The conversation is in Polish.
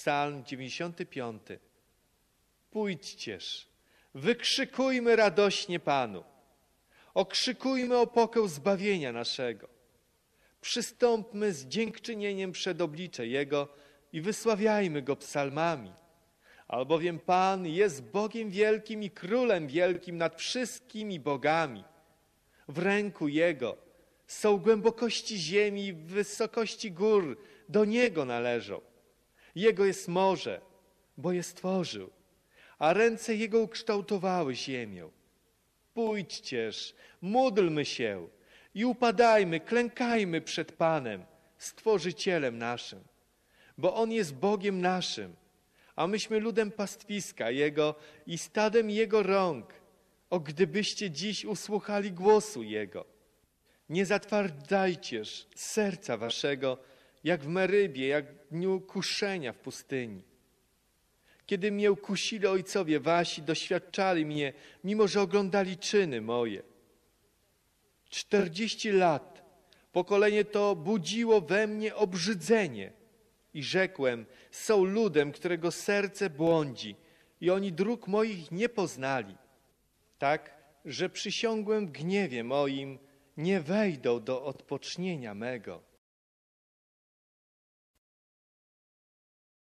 Psalm 95. Pójdźcież, wykrzykujmy radośnie Panu, okrzykujmy o pokeł zbawienia naszego. Przystąpmy z dziękczynieniem przed oblicze Jego i wysławiajmy Go psalmami. Albowiem Pan jest Bogiem wielkim i Królem wielkim nad wszystkimi bogami. W ręku Jego są głębokości ziemi i wysokości gór, do Niego należą. Jego jest morze, bo je stworzył, a ręce Jego ukształtowały ziemię. Pójdźcież, módlmy się i upadajmy, klękajmy przed Panem, Stworzycielem naszym, bo On jest Bogiem naszym, a myśmy ludem pastwiska Jego i stadem Jego rąk. O, gdybyście dziś usłuchali głosu Jego. Nie zatwardzajcież serca waszego, jak w Merybie, jak w dniu kuszenia w pustyni. Kiedy mnie kusili ojcowie wasi, doświadczali mnie, mimo że oglądali czyny moje. Czterdzieści lat pokolenie to budziło we mnie obrzydzenie i rzekłem, są ludem, którego serce błądzi i oni dróg moich nie poznali. Tak, że przysiągłem w gniewie moim, nie wejdą do odpocznienia mego.